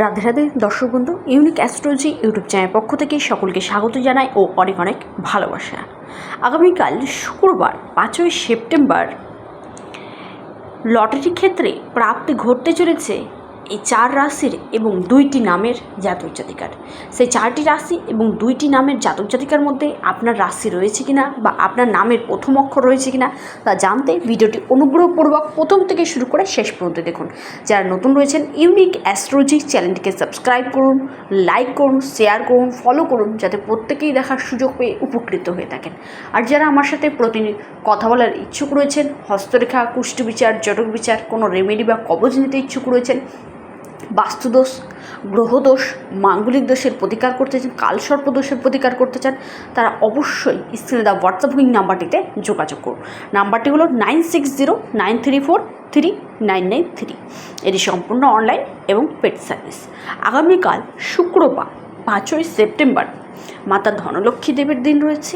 রাধে রাধে, দর্শক বন্ধু unique astrology YouTube চ্যানেলের পক্ষ থেকে সকলকে স্বাগত জানাই ও অনেক অনেক ভালোবাসা। আগামীকাল শুক্রবার, পাঁচই সেপ্টেম্বর, লটারির ক্ষেত্রে প্রাপ্তি ঘটতে চলেছে। এই চার রাশির এবং দুইটি নামের জাতক জাতিকার। সেই চারটি রাশি এবং দুইটি নামের জাতক জাতিকার মধ্যে আপনার রাশি রয়েছে কিনা বা আপনার নামের প্রথম অক্ষর রয়েছে কিনা তা জানতে ভিডিওটি অনুগ্রহপূর্বক প্রথম থেকে শুরু করে শেষ পর্যন্ত দেখুন। যারা নতুন রয়েছেন, ইউনিক অ্যাস্ট্রোলজি চ্যানেলটিকে সাবস্ক্রাইব করুন, লাইক করুন, শেয়ার করুন, ফলো করুন যাতে প্রত্যেকেই দেখার সুযোগ পেয়ে উপকৃত হয়ে থাকেন। আর যারা আমার সাথে প্রতিদিন কথা বলার ইচ্ছুক রয়েছেন, হস্তরেখা কুষ্টি বিচার জটক বিচার, কোনো রেমেডি বা কবজ নিতে ইচ্ছুক রয়েছেন বাস্তুদোষ, গ্রহদোষ, মাঙ্গলিক দোষের প্রতিকার করতে চান, কালসর্প দোষের প্রতিকার করতে চান, তারা অবশ্যই স্ক্রিনে দেওয়া হোয়াটসঅ্যাপ বুকিং নাম্বারটিতে যোগাযোগ করুন। নাম্বারটি হলো nine six zero, nine three four, three nine nine three. এটি সম্পূর্ণ অনলাইন এবং পেড সার্ভিস। আগামীকাল শুক্রবার, পাঁচই সেপ্টেম্বর, মাতা ধনলক্ষ্মী দেবীর দিন রয়েছে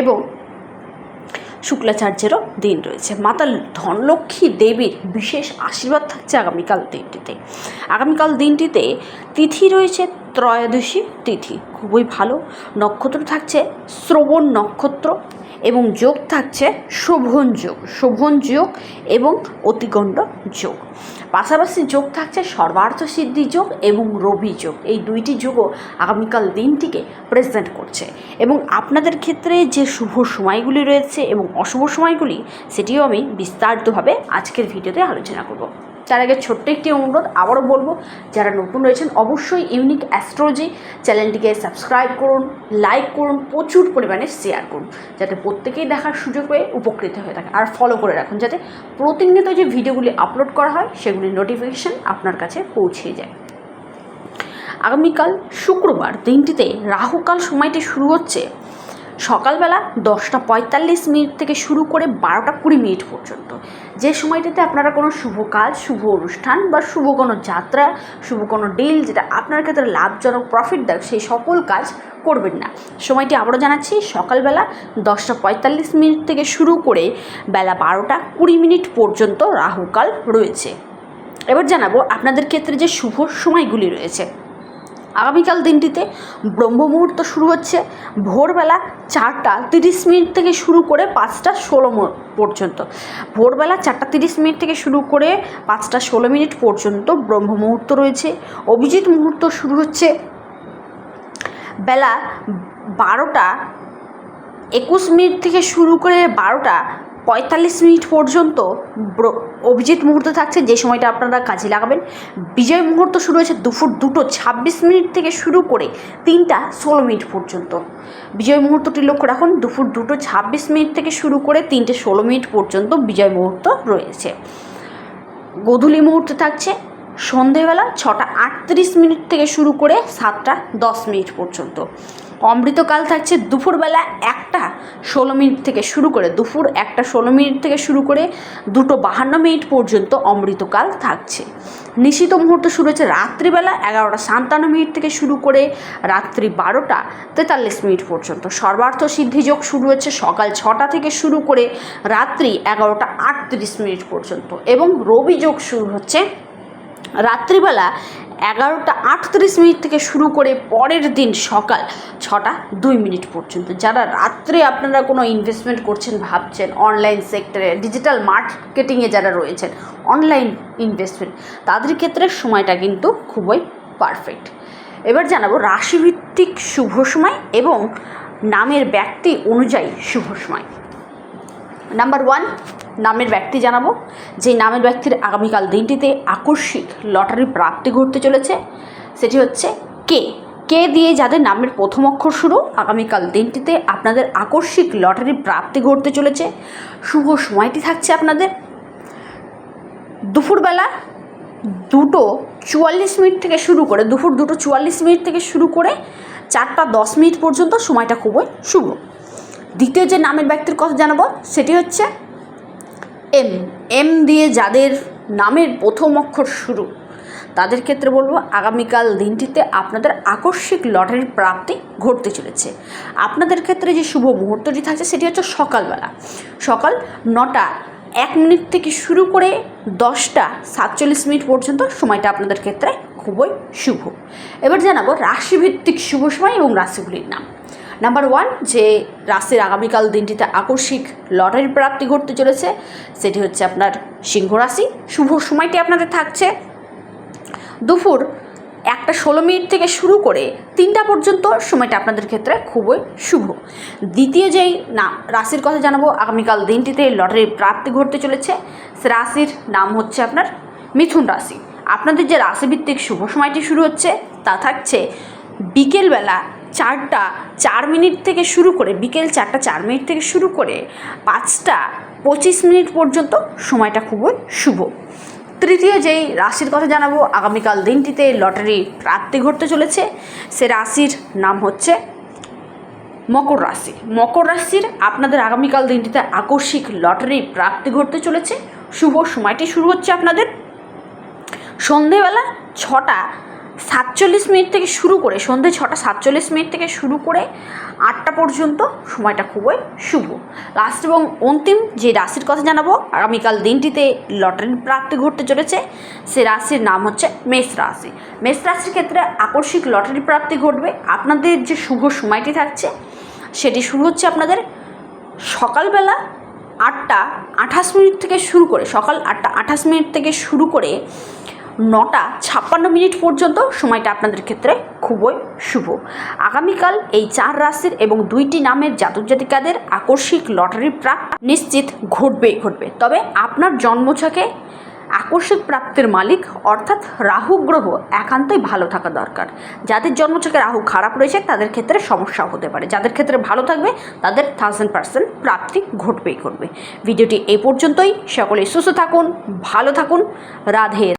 এবং শুক্লাচার্যেরও দিন রয়েছে। মাতা ধনলক্ষ্মী দেবীর বিশেষ আশীর্বাদ থাকছে আগামীকাল দিনটিতে। আগামীকাল দিনটিতে তিথি রয়েছে ত্রয়োদশী তিথি। খুবই ভালো। নক্ষত্র থাকছে শ্রবণ নক্ষত্র এবং যোগ থাকছে শোভন যোগ। শোভন যোগ এবং অতিগণ্ড যোগ। পাশাপাশি যোগ থাকছে সর্বার্থ সিদ্ধি যোগ এবং রবি যোগ। এই দুইটি যোগও আগামীকাল দিনটিকে প্রেজেন্ট করছে। এবং আপনাদের ক্ষেত্রে যে শুভ সময়গুলি রয়েছে এবং অশুভ সময়গুলি, সেটিও আমি বিস্তারিতভাবে আজকের ভিডিওতে আলোচনা করব। তার আগে ছোট্ট একটি অনুরোধ, আবারও বলব, যারা নতুন রয়েছেন, অবশ্যই ইউনিক অ্যাস্ট্রোলজি চ্যানেলটিকে সাবস্ক্রাইব করুন লাইক করুন, প্রচুর পরিমাণে শেয়ার করুন, যাতে প্রত্যেকেই দেখার সুযোগ পেয়ে উপকৃত হয়ে থাকে। আর ফলো করে রাখুন, যাতে প্রতিনিয়ত যে ভিডিওগুলি আপলোড করা হয়, সেগুলির নোটিফিকেশান আপনার কাছে পৌঁছে যায়। আগামীকাল শুক্রবার দিনটিতে রাহুকাল সময়টি শুরু হচ্ছে। সকালবেলা দশটা পঁয়তাল্লিশ মিনিট থেকে শুরু করে বারোটা কুড়ি মিনিট পর্যন্ত। যে সময়টিতে আপনারা কোনো শুভ কাজ, শুভ অনুষ্ঠান বা শুভ কোনো যাত্রা, শুভ কোনো ডিল যেটা আপনার ক্ষেত্রে লাভজনক প্রফিট দেয় সেই সকল কাজ করবেন না। সময়টি আবারও জানাচ্ছি, সকালবেলা দশটা পঁয়তাল্লিশ মিনিট থেকে শুরু করে বেলা বারোটা কুড়ি মিনিট পর্যন্ত রাহুকাল রয়েছে। এবার জানাব আপনাদের ক্ষেত্রে যে শুভ সময়গুলি রয়েছে। আগামীকাল দিনটিতে ব্রহ্ম মুহূর্ত শুরু হচ্ছে। ভোরবেলা চারটা তিরিশ মিনিট থেকে শুরু করে পাঁচটা ষোলো পর্যন্ত। ভোরবেলা চারটা তিরিশ মিনিট থেকে শুরু করে পাঁচটা ষোলো মিনিট পর্যন্ত ব্রহ্ম মুহূর্ত রয়েছে। অভিজিৎ মুহূর্ত শুরু হচ্ছে বেলা বারোটা একুশ মিনিট থেকে শুরু করে বারোটা পঁয়তাল্লিশ মিনিট পর্যন্ত অভিজিৎ মুহূর্ত থাকছে, যে সময়টা আপনারা কাজে লাগাবেন। বিজয় মুহূর্ত শুরু হয়েছে দুপুর দুটো ছাব্বিশ মিনিট থেকে শুরু করে তিনটা ষোলো মিনিট পর্যন্ত। বিজয় মুহূর্তটি লক্ষ্য রাখুন, দুপুর দুটো ছাব্বিশ মিনিট থেকে শুরু করে তিনটে ষোলো মিনিট পর্যন্ত বিজয় মুহূর্ত রয়েছে। গোধূলি মুহূর্ত থাকছে, সন্ধেবেলা ছটা আটত্রিশ মিনিট থেকে শুরু করে সাতটা দশ মিনিট পর্যন্ত। অমৃতকাল থাকছে দুপুরবেলা একটা ষোলো মিনিট থেকে শুরু করে, দুপুর একটা ষোলো মিনিট থেকে শুরু করে দুটো বাহান্ন মিনিট পর্যন্ত অমৃতকাল থাকছে। নিশিত মুহূর্ত শুরু হচ্ছে রাত্রিবেলা এগারোটা সাতান্ন মিনিট থেকে শুরু করে রাত্রি বারোটা তেতাল্লিশ মিনিট পর্যন্ত। সর্বার্থ সিদ্ধিযোগ শুরু হচ্ছে সকাল ছটা থেকে শুরু করে রাত্রি এগারোটা আটত্রিশ মিনিট পর্যন্ত এবং রবি যোগ শুরু হচ্ছে রাত্রিবেলা এগারোটা আটত্রিশ মিনিট থেকে শুরু করে পরের দিন সকাল ছটা দুই মিনিট পর্যন্ত। যারা রাত্রে আপনারা কোনো ইনভেস্টমেন্ট করছেন, ভাবছেন অনলাইন সেক্টরে ডিজিটাল মার্কেটিংয়ে যারা রয়েছেন অনলাইন ইনভেস্টমেন্ট তাদের ক্ষেত্রে সময়টা কিন্তু খুবই পারফেক্ট এবার জানাব রাশিভিত্তিক শুভ সময় এবং নামের ব্যক্তি অনুযায়ী শুভ সময়। নাম্বার ওয়ান নামের ব্যক্তি জানাব। যে নামের ব্যক্তির আগামীকাল দিনটিতে আকস্মিক লটারি প্রাপ্তি ঘটতে চলেছে, সেটি হচ্ছে কে। কে দিয়ে যাদের নামের প্রথম অক্ষর শুরু, আগামীকাল দিনটিতে আপনাদের আকস্মিক লটারি প্রাপ্তি ঘটতে চলেছে। শুভ সময়টি থাকছে আপনাদের দুপুরবেলা দুটো চুয়াল্লিশ মিনিট থেকে শুরু করে, দুপুর দুটো চুয়াল্লিশ মিনিট থেকে শুরু করে চারটা দশ মিনিট পর্যন্ত সময়টা খুবই শুভ। দ্বিতীয় যে নামের ব্যক্তির কথা জানাব, সেটি হচ্ছে এম। এম দিয়ে যাদের নামের প্রথম অক্ষর শুরু, তাদের ক্ষেত্রে বলব আগামীকাল দিনটিতে আপনাদের আকস্মিক লটারির প্রাপ্তি ঘটতে চলেছে। আপনাদের ক্ষেত্রে যে শুভ মুহূর্তটি থাকছে, সেটি হচ্ছে সকালবেলা। সকাল নটা, এক মিনিট থেকে শুরু করে দশটা সাতচল্লিশ মিনিট পর্যন্ত সময়টা আপনাদের ক্ষেত্রে খুবই শুভ। এবার জানাব রাশিভিত্তিক শুভ সময় এবং রাশিগুলির নাম। নাম্বার ওয়ান যে রাশির আগামীকাল দিনটিতে আকস্মিক লটারির প্রাপ্তি ঘটতে চলেছে, সেটি হচ্ছে আপনার সিংহ রাশি। শুভ সময়টি আপনাদের থাকছে। দুপুর একটা ষোলো মিনিট থেকে শুরু করে তিনটা পর্যন্ত সময়টা আপনাদের ক্ষেত্রে খুবই শুভ। দ্বিতীয় যেই, না, রাশির কথা জানাব, আগামীকাল দিনটিতে লটারির প্রাপ্তি ঘটতে চলেছে। সে রাশির নাম হচ্ছে আপনার মিথুন রাশি। আপনাদের যে রাশিভিত্তিক শুভ সময়টি শুরু হচ্ছে, তা থাকছে বিকেলবেলা চারটা, চার মিনিট থেকে শুরু করে, বিকেল চারটা, চার মিনিট থেকে শুরু করে পাঁচটা, পঁচিশ মিনিট পর্যন্ত সময়টা খুবই শুভ। তৃতীয় যেই রাশির কথা জানাব, আগামীকাল দিনটিতে লটারি প্রাপ্তি ঘটতে চলেছে। সে রাশির নাম হচ্ছে মকর রাশি। মকর রাশির আপনাদের আগামীকাল দিনটিতে আকস্মিক লটারি প্রাপ্তি ঘটতে চলেছে। শুভ সময়টি শুরু হচ্ছে আপনাদের সন্ধেবেলা ছটা সাতচল্লিশ মিনিট থেকে শুরু করে সন্ধে ছটা, সাতচল্লিশ মিনিট থেকে শুরু করে আটটা পর্যন্ত সময়টা খুবই শুভ। লাস্ট এবং অন্তিম যে রাশির কথা জানাব, আগামীকাল দিনটিতে লটারির প্রাপ্তি ঘটতে চলেছে। সে রাশির নাম হচ্ছে মেষ রাশি। মেষ রাশির ক্ষেত্রে আকস্মিক লটারি প্রাপ্তি ঘটবে। আপনাদের যে শুভ সময়টি থাকছে, সেটি শুরু হচ্ছে আপনাদের সকালবেলা আটটা আঠাশ মিনিট থেকে শুরু করে, সকাল আটটা আঠাশ মিনিট থেকে শুরু করে নটা ছাপ্পান্ন মিনিট পর্যন্ত সময়টা আপনাদের ক্ষেত্রে খুবই শুভ। আগামীকাল এই চার রাশির এবং দুইটি নামের জাতক জাতিকাদের আকস্মিক লটারির প্রাপ্ত নিশ্চিত ঘটবেই ঘটবে। তবে আপনার জন্মছকে আকস্মিক প্রাপ্তির মালিক অর্থাৎ রাহু গ্রহ একান্তই ভালো থাকা দরকার। যাদের জন্মছকে রাহু খারাপ রয়েছে, তাদের ক্ষেত্রে সমস্যা হতে পারে। যাদের ক্ষেত্রে ভালো থাকবে, তাদের থাউজেন্ড পার্সেন্ট প্রাপ্তি ঘটবেই ঘটবে। ভিডিওটি এই পর্যন্তই। সকলে সুস্থ থাকুন, ভালো থাকুন। রাধে